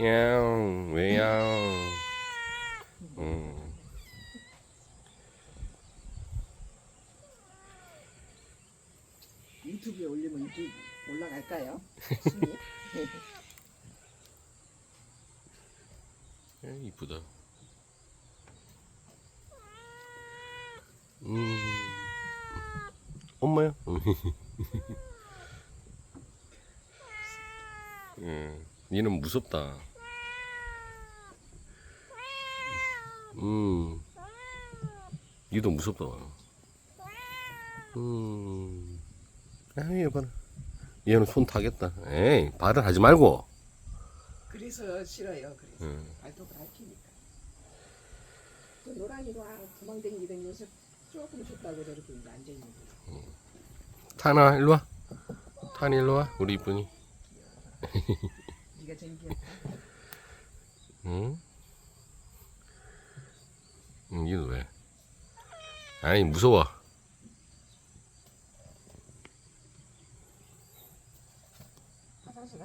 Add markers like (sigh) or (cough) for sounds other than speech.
야옹 왜야옹 음. 유튜브에 올리면 유튜브 올라갈까요? 순위? (laughs) 에, 이쁘다 음 엄마야 음, (laughs) 얘는 무섭다. 음. 얘도 무섭다. 음. 아이 봐라. 얘는 손 타겠다. 에이 발을 하지 말고. 그래서 싫어요. 그래서. 음. 발톱을 핥히니까. 그 노랑이로 도망다니던 녀석 조금 줬다고 저렇게 앉아 있는 거. 타나 일로 와. 타니 일로 와 우리 이쁜이 (laughs) 제일 귀엽다. 응? 응, 이거 왜? 아니, 무서워. 화장실 가.